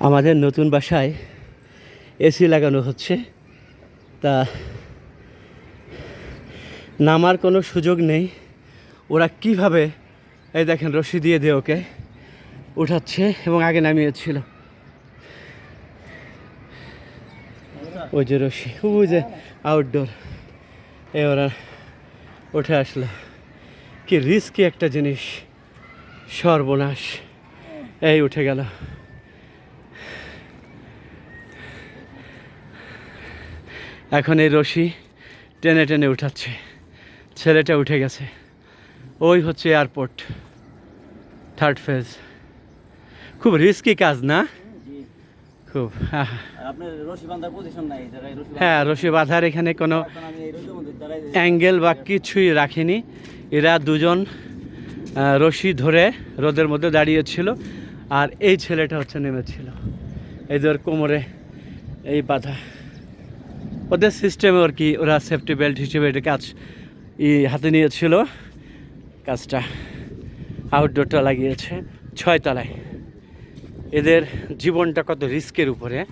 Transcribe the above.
আমাদের নতুন বাসায় এসি লাগানো হচ্ছে। তা নামার কোনো সুযোগ নেই। ওরা কীভাবে, এই দেখেন, রশি দিয়ে দিয়ে ওকে উঠাচ্ছে এবং আগে নামিয়েছিল। ওই যে রশি, ওই যে আউটডোর এ ওরা উঠে আসলো। কি রিস্কি একটা জিনিস। সর্বনাশ। এই উঠে গেল। এখন এই রশি টেনে টেনে উঠাচ্ছে। ছেলেটা উঠে গেছে। ওই হচ্ছে এয়ারপোর্ট। Third phase. খুব রিস্কি কাজ না? খুব বাঁধা- হ্যাঁ রশি বাঁধার এখানে কোনো অ্যাঙ্গেল বা কিছুই রাখিনি। এরা দুজন রশি ধরে রোদের মধ্যে দাঁড়িয়েছিল আর এই ছেলেটা হচ্ছে নেমেছিল। এদের কোমরে এই বাধা। ওদের সিস্টেমে আর কি, ওরা সেফটি বেল্ট হিসেবে এটা কাজ ই হাতে নিয়েছিল। কাজটা আউটডোরটা লাগিয়েছে ছয়তলায় এদের জীবনটা কত রিস্কের উপরে।